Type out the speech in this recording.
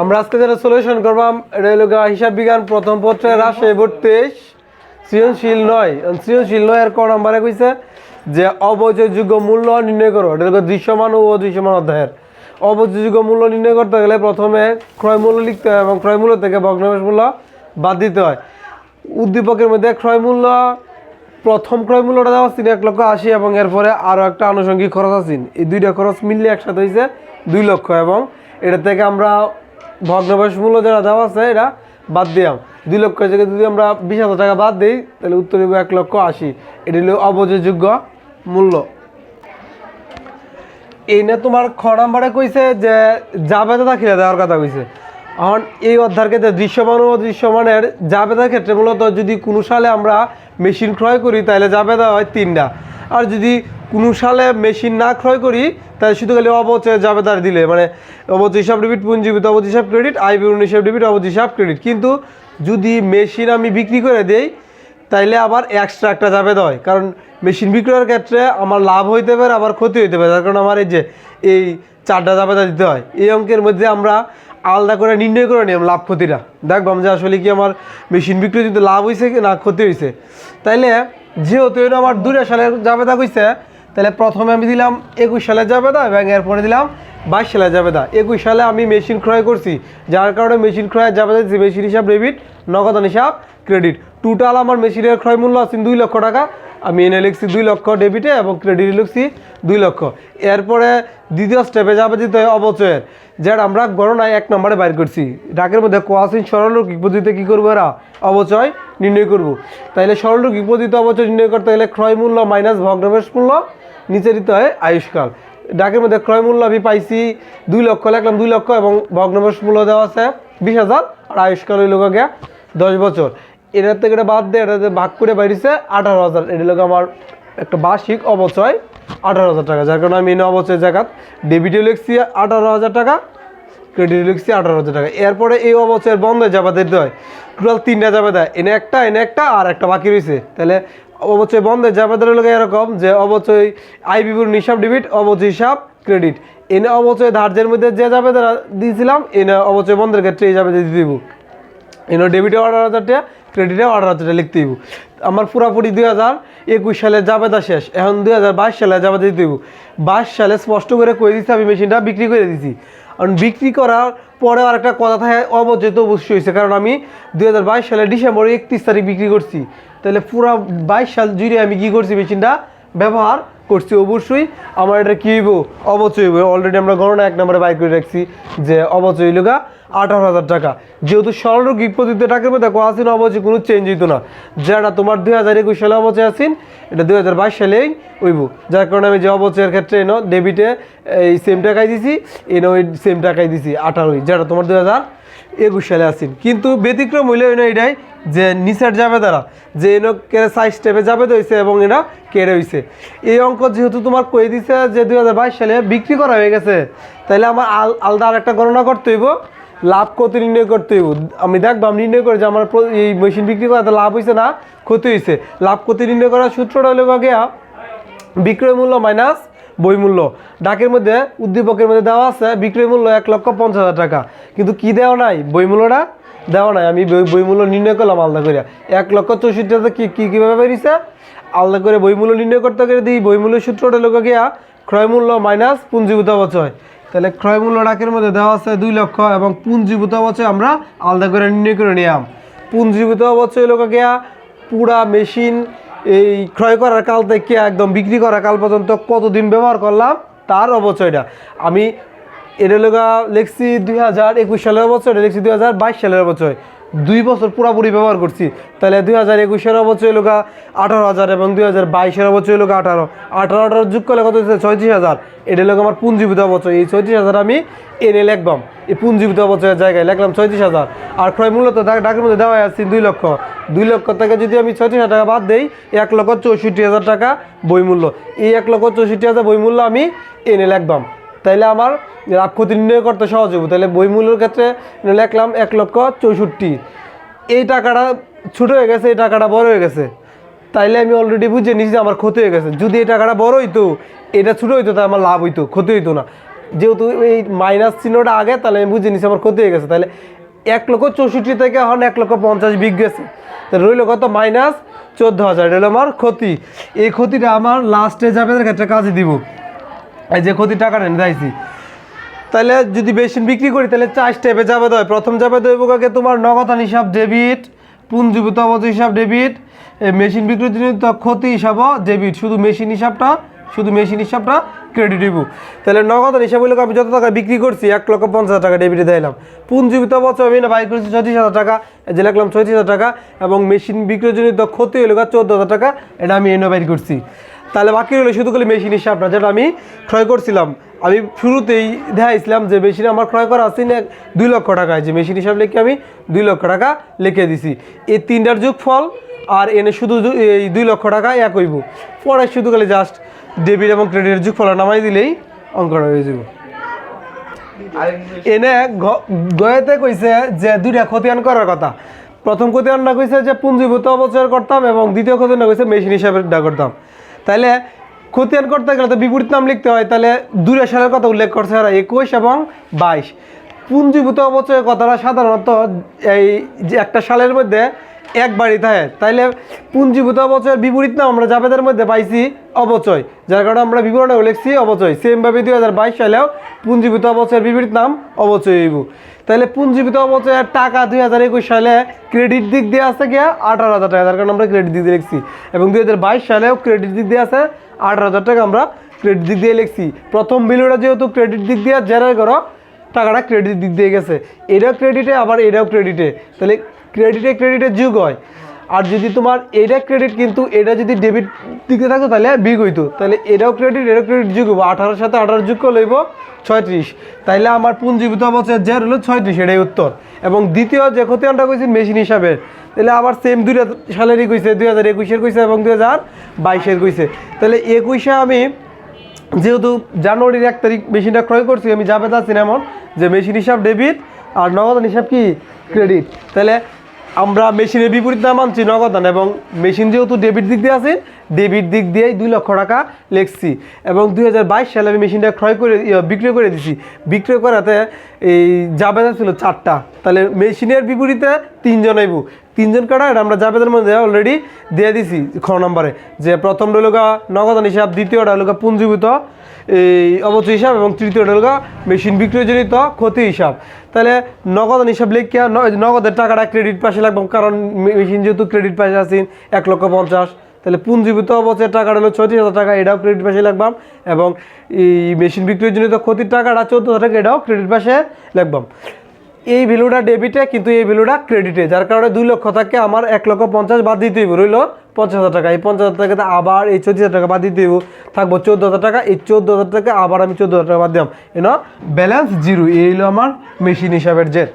আমরা আজকে যেটা সলিউশন করবাম এটা হলো হিসাব বিজ্ঞান প্রথম পত্রে রাজশাহী বোর্ড সৃজনশীল নয়। সৃজনশীল নয় এর ক নম্বরে কইছে যে অবচয়যোগ্য মূল্য নির্ণয় করো। এটা হলো দৃশ্যমান ও অদৃশ্যমান অধ্যায়ের। অবচয়যোগ্য মূল্য নির্ণয় করতে গেলে প্রথমে ক্রয় মূল্য লিখতে হয় এবং ক্রয় মূল্য থেকে ভগ্নাংশ মূল্য বাদ দিতে হয়। উদ্দীপকের মধ্যে ক্রয় মূল্য, প্রথম ক্রয় মূল্যটা দেওয়া ছিল এক লক্ষ আশি এবং এরপরে আরও একটা আনুষঙ্গিক খরচ আছে। এই দুইটা খরচ মিললে একসাথে হয়েছে দুই লক্ষ এবং এটা থেকে আমরা ভগ্নাংশ মূল্য যেটা দেওয়া আছে এটা বাদ দিলাম। দুই লক্ষ থেকে যদি আমরা বিশ হাজার টাকা বাদ দিই, তাহলে উত্তর হইব এক লক্ষ আশি। এটি হলো অবচয়যোগ্য মূল্য। এই না তোমার খ নাম্বারে কইছে যে, জাবেদা দাখিলা দেওয়ার কথা কইছে। এখন এই অধ্যায়ের ক্ষেত্রে দৃশ্যমান ও অদৃশ্যমানের জাবেদার ক্ষেত্রে মূলত যদি কোনো সালে আমরা মেশিন ক্রয় করি, তাহলে জাবেদা হয় তিনটা। আর যদি কোনো সালে মেশিন না ক্রয় করি, তাহলে শুধু খালি অবচয় জাবেদার দিলে। মানে অবচয় হিসাব ডেবিট পুঞ্জীবিত অবচয় হিসাব ক্রেডিট আয় বিবরণ হিসাব ডেবিট অবচয় হিসাব ক্রেডিট কিন্তু যদি মেশিন আমি বিক্রি করে দেই, তাইলে আবার এক্সট্রা একটা যাবে হয়। কারণ মেশিন বিক্রয়ের ক্ষেত্রে আমার লাভ হইতে পারে, আবার ক্ষতি হইতে পারে। তার কারণ আমার এই যে, এই চারটা জাবেদা দিতে হয়। এই অঙ্কের মধ্যে আমরা আলাদা করে নির্ণয় করে নিলাম লাভ ক্ষতিটা। দেখবাম যে আসলে কি আমার মেশিন বিক্রি যদি লাভ হয়েছে কি না ক্ষতি হয়েছে তাইলে যেহেতু এটা আমার দুটা সালের জাবেদা কইছে, তাহলে প্রথমে আমি দিলাম একুশ সালের জাবেদা, এবং এরপরে দিলাম বাইশ সালের জাবেদা। একুশ সালে আমি মেশিন ক্রয় করছি, যার কারণে মেশিন ক্রয়ের জাবেদা দিচ্ছি মেশিন হিসাব ডেবিট নগদান হিসাব, ক্রেডিট। টোটাল আমার মেশিনের ক্রয় মূল্য আছে দুই লক্ষ টাকা আমি এনে লিখছি দুই লক্ষ ডেবিটে এবং ক্রেডিটে লিখছি দুই লক্ষ। এরপরে দ্বিতীয় স্টেপে যাবে দিতে হয় অবচয়ের, যেটা আমরা গণনায় এক নম্বরে বাইর করছি। ডাকের মধ্যে কোয়াসিন সরলরৈখিক পদ্ধতিতে কী করব এরা? অবচয় নির্ণয় করব। তাইলে সরলরৈখিক পদ্ধতিতে অবচয় নির্ণয় করতে গেলে ক্রয় মূল্য মাইনাস ভগ্নাংশ মূল্য নিচে দিতে হয় আয়ুষ্কাল। ডাকের মধ্যে ক্রয় মূল্য আমি পাইছি দুই লক্ষ, লিখলাম দুই লক্ষ এবং ভগ্নাংশ মূল্য দেওয়া আছে বিশ হাজার। আর আয়ুষ্কাল ওই লোক দশ বছর। এটার থেকে বাদ দিয়ে এটাতে ভাগ করে বাইরেছে আঠারো হাজার। এটা লোক আমার একটা বার্ষিক অবচয় আঠারো হাজার টাকা, যার কারণে আমি এনে অবচয় জায়গাত ডেবিটে লিখছি আঠারো হাজার টাকা ক্রেডিট লিখছি আঠারো হাজার টাকা। এরপরে এই অবচয়ের বন্ধ যাবা দিতে হয় টোটাল তিনটা যাবে দেয়, এনে একটা এনে একটা, আর একটা বাকি রয়েছে। তাহলে অবচয় বন্ধের জাবেদার লোক এরকম যে অবচয় আই হিসাব ডেবিট অবচয় হিসাব ক্রেডিট এনে অবচয় ধার্যের মধ্যে যে যাবে দিয়েছিলাম, এনে অবচয় বন্ধের ক্ষেত্রে এই যাবে দিয়ে দিব। এনে ডেবিটে আঠারো হাজার টাকা ক্রেডিটে অর্ডার টাকা লিখতে দিব আমার পুরাপুরি দুই হাজার একুশ সালে জাবেদা শেষ, এখন দুই হাজার বাইশ সালে জাবেদা দিতে দিব বাইশ সালে স্পষ্ট করে কয়ে দিচ্ছি আমি মেশিনটা বিক্রি করে দিছি। কারণ বিক্রি করার পরে আর একটা কথা থাকে, অবচেত অবশ্যই হয়েছে কারণ আমি দুই হাজার বাইশ সালে ডিসেম্বরে একত্রিশ তারিখ বিক্রি করছি। তাহলে পুরা বাইশ সাল জুড়ে আমি কী করছি, মেশিনটা ব্যবহার করছি? অবশ্যই আমার এটা কী হইব? অবচয় হইব। অলরেডি আমরা গণনা এক নম্বরে বাইর করে রাখছি যে অবচয় গা আঠারো হাজার টাকা। যেহেতু সরল সরলরোগী পদ্ধতিতে টাকার মধ্যে কোয়া আসিন অবচয় কোনো চেঞ্জ হইতো না। যেটা তোমার দুই হাজার একুশ সালে অবচয় আসিন এটা দুই হাজার বাইশ সালেই হইব। যার কারণে আমি যে অবচয়ের ক্ষেত্রে এনো ডেবিটে এই সেম টাকাই দিছি, এনো ওই সেম টাকাই দিছি, আঠারোই। যেটা তোমার দুই হাজার একুশ সালে আসিন কিন্তু ব্যতিক্রম হইলে এনো এটাই যে নিচের যাবে তারা। যে এনো কেড়ে সাইজ স্টেপে যাবে হয়েছে এবং এরা কেড়ে হয়েছে এই অঙ্ক যেহেতু তোমার কয়ে দিছে যে দুই হাজার বাইশ সালে বিক্রি করা হয়ে গেছে তাহলে আমার আল, আলাদা আর একটা গণনা করতে হইব। লাভ কত নির্ণয় করতে আমি হইব আমি নির্ণয় করে যে আমার এই মেশিন বিক্রি করাতে লাভ হয়েছে না, ক্ষতি হয়েছে লাভ ক্ষতি নির্ণয় করার সূত্রটা হলো গিয়া বিক্রয় মূল্য মাইনাস বই মূল্য। ডাকের মধ্যে, উদ্দীপকের মধ্যে দেওয়া আছে, বিক্রয় মূল্য এক লক্ষ পঞ্চাশ হাজার টাকা। কিন্তু কি দেওয়া নাই? বই মূল্যটা দেওয়া নাই। আমি বই বই মূল্য নির্ণয় করলাম আলাদা করে এক লক্ষ চৌষট্টি হাজার কি কী কীভাবে বেরিয়েছে? আলাদা করে বই মূল্য নির্ণয় করতে গেলে দিই বই মূল্য সূত্রটা লোক গিয়া ক্রয় মূল্য মাইনাস পুঞ্জীভূত বছর। তাহলে ক্রয় মূল্য ডাকের মধ্যে দেওয়া আছে দুই লক্ষ এবং পুঞ্জীভূত অবচয় আমরা আলাদা করে নির্ণয় করে নিলাম। পুঞ্জীভূত বছর লোক গিয়া পুরা মেশিন এই ক্রয় করার কাল থেকে একদম বিক্রি করার কাল পর্যন্ত কতদিন ব্যবহার করলাম? তার অবচয়টা। আমি এটা লোকা লিখছি দুই হাজার একুশ সালের বছর এটা লিখছি দুই হাজার বাইশ সালের বছর দুই বছর পুরোপুরি ব্যবহার করছি। তাহলে দুই হাজার একুশের বছর লোকা আঠারো হাজার এবং দুই হাজার বাইশের বছর লোকা আঠারো আঠারো। আঠারো যুগ করলে কত হচ্ছে ছয়ত্রিশ হাজার। এটা লোক আমার পুঞ্জীবিত বছর এই ছয়ত্রিশ হাজার আমি এনে লিখবাম। এই পুঞ্জীবিত বছরের জায়গায় লিখলাম ছয়ত্রিশ হাজার। আর ক্রয় মূল্য তো ডাক- ডাকের মধ্যে দেওয়া আছে দুই লক্ষ। দুই লক্ষ থেকে যদি আমি ছয়ত্রিশ হাজার টাকা বাদ দেই, এক লক্ষ চৌষট্টি হাজার টাকা বইমূল্য এই এক লক্ষ চৌষট্টি হাজার বইমূল্য আমি এনে লিখবাম। তাইলে আমার লাভ ক্ষতি নির্ণয় করতে সহজ হবে তাহলে বই মূল্যের ক্ষেত্রে লিখলাম এক লক্ষ চৌষট্টি। এই টাকাটা ছোটো হয়ে গেছে, এই টাকাটা বড় হয়ে গেছে। তাইলে আমি অলরেডি বুঝে নিয়েছি যে আমার ক্ষতি হয়ে গেছে। যদি এই টাকাটা বড় হইতো, এটা ছোটো হইতো, তাহলে আমার লাভ হইতো, ক্ষতি হইতো না। যেহেতু এই মাইনাস চিহ্নটা আগে, তাহলে আমি বুঝে নিছি আমার ক্ষতি হয়ে গেছে। তাহলে এক লক্ষ চৌষট্টি থেকে এখন এক লক্ষ পঞ্চাশ বিগ গেছে তাহলে রইল কত? মাইনাস চোদ্দ হাজার। এটা হলো আমার ক্ষতি। এই ক্ষতিটা আমার লাস্টে যাবে ক্ষেত্রে কাজে দিব। এই যে ক্ষতি টাকাটা এনে দিয়েছি তাহলে যদি বেশি বিক্রি করি তাহলে চার স্টেপে যাবে দেয় প্রথম যাবে দেবো কাকে? তোমার নগদান হিসাব ডেবিট পুঞ্জীভূত অবধি হিসাব ডেবিট মেশিন বিক্রির জন্য ক্ষতি হিসাবও ডেবিট শুধু মেশিন হিসাবটা, শুধু মেশিন হিসাবটা ক্রেডিট দিব তাহলে নগদান হিসাব হইলে আমি যত টাকা বিক্রি করছি, এক লক্ষ পঞ্চাশ হাজার টাকা ডেবিটে দিলাম। পুঞ্জীভূত বছর আমি বাই করছি ছত্রিশ হাজার টাকা যে লিখলাম ছত্রিশ হাজার টাকা, এবং মেশিন বিক্রির জন্য ক্ষতি হইলে চোদ্দ হাজার টাকা, এটা আমি এনে বাইর করছি। তাহলে বাকি রইল শুধু খালি মেশিন হিসাবটা যেটা আমি ক্রয় করছিলাম। আমি শুরুতেই দেখাইছিলাম যে মেশিন আমার ক্রয় করা আছে না দুই লক্ষ টাকায়, যে মেশিন হিসাব লিখে আমি দুই লক্ষ টাকা লিখে দিছি। এই তিনটার যুগ ফল আর এনে শুধু এই দুই লক্ষ টাকা এক হইব। পরে শুধু খালি জাস্ট ডেবিট এবং ক্রেডিটের যুগ ফল নামাই দিলেই অঙ্কটা হয়ে যাব এনে গয়েতে কইছে যে দুইটা খতিয়ান করার কথা। প্রথম খতিয়ানটা কইছে যে পুঞ্জীভূত অবচয় করতাম এবং দ্বিতীয় খতিয়ানটা কইছে মেশিন হিসাবে করতাম। তাহলে খতিয়ান করতে গেলে তো বিপরীত নাম লিখতে হয় তাহলে দূরে সালের কথা উল্লেখ করছে ওরা একুশ এবং বাইশ। পুঞ্জীভূত অবচয়ের কথাটা সাধারণত এই যে একটা সালের মধ্যে একবারই থাকে তাইলে পুঞ্জীভূত অবচয়ের বিপরীত নাম আমরা জাবেদের মধ্যে পাইছি অবচয়। যার কারণে আমরা বিবরণে লিখছি অবচয়। সেমভাবে দুই হাজার বাইশ সালেও পুঞ্জীভূত অবচয়ের বিপরীত নাম অবচয় হইব। তাহলে পুঞ্জীভূত অবচয়ের টাকা দুই হাজার একুশ সালে ক্রেডিট দিক দিয়ে আছে গিয়া আঠারো হাজার টাকা, যার কারণে আমরা ক্রেডিট দিক দিয়ে লিখছি। এবং দুই হাজার বাইশ সালেও ক্রেডিট দিক দিয়ে আছে আঠারো হাজার টাকা, আমরা ক্রেডিট দিক দিয়ে লিখছি। প্রথম বিলটা যেহেতু ক্রেডিট দিক দিয়ে জেরার করো টাকাটা ক্রেডিট দিক দিয়ে গেছে। এটাও ক্রেডিটে, আবার এটাও ক্রেডিটে। তাহলে ক্রেডিটে ক্রেডিটের যুগ হয়। আর যদি তোমার এটা ক্রেডিট কিন্তু এটা যদি ডেবিট দিকে থাকতো তাহলে বিগ হইতো। তাহলে এটাও ক্রেডিট এটাও ক্রেডিট যুগ হব আঠারোর সাথে আঠারো যুগ করে লইব ছয়ত্রিশ। তাইলে আমার পুঞ্জীবিত বছর যে হলো ছয়ত্রিশ, এটাই উত্তর। এবং দ্বিতীয় যে খতিয়ানটা কইছি মেশিন হিসাবে তাহলে আবার সেম দুইটা সালেরই কইছে, দুই হাজার একুশের কইছে এবং দুই হাজার বাইশের কইছে। তাহলে একুশে আমি যেহেতু জানুয়ারির এক তারিখ মেশিনটা ক্রয় করছি, আমি যাবে না এমন যে মেশিন হিসাব ডেবিট আর নগদান হিসাব কি? ক্রেডিট তাহলে আমরা মেশিনের বিপরীত নাম আনছি নগদান এবং মেশিন যেহেতু ডেবিট দিক দিয়ে আছে ডেবিট দিক দিয়েই দুই লক্ষ টাকা লিখছি। এবং দুই হাজার বাইশ সালে আমি মেশিনটা ক্রয় করে বিক্রয় করে দিছি। বিক্রয় করাতে এই জাবেদা ছিল চারটা। তাহলে মেশিনের বিপরীতে তিনজন আইব। তিনজন কাটা, এটা আমরা জাবেদের মধ্যে অলরেডি দিয়ে দিছি খ নম্বরে। যে প্রথম হলোগা নগদান হিসাব, দ্বিতীয়টা হলোগা পুঞ্জীভূত, এই অবচয় হিসাব এবং তৃতীয়টা হলোগা মেশিন বিক্রয়জনিত ক্ষতি হিসাব। তাহলে নগদ হিসাব লিখিয়া নগদের টাকাটা ক্রেডিট পাশে লাগবে, কারণ মেশিন যেহেতু ক্রেডিট পাশে আছেন এক লক্ষ পঞ্চাশ। তাহলে পুঞ্জীভূত অবচয়ের টাকাটা হলো ছত্রিশ হাজার টাকা, এটাও ক্রেডিট পাশে লাগবাম। এবং এই মেশিন বিক্রয়জনিত ক্ষতির টাকাটা চোদ্দ হাজার টাকা, এটাও ক্রেডিট পাশে লাগবাম। এই ভ্যালুটা ডেবিটে কিন্তু এই ভ্যালুটা ক্রেডিটে যার কারণে দুই লক্ষ থেকে, আমার এক লক্ষ পঞ্চাশ বাদ দিতে হইব, রইল পঞ্চাশ হাজার টাকা। এই পঞ্চাশ হাজার টাকাতে আবার এই চৌত্রিশ হাজার টাকা বাদ হইব। থাকব চোদ্দ হাজার টাকা। এই চোদ্দ হাজার টাকা আবার আমি চোদ্দ হাজার টাকা বাদ দিলাম। এন ব্যালেন্স জিরো এই হলো আমার মেশিন হিসাবের জেট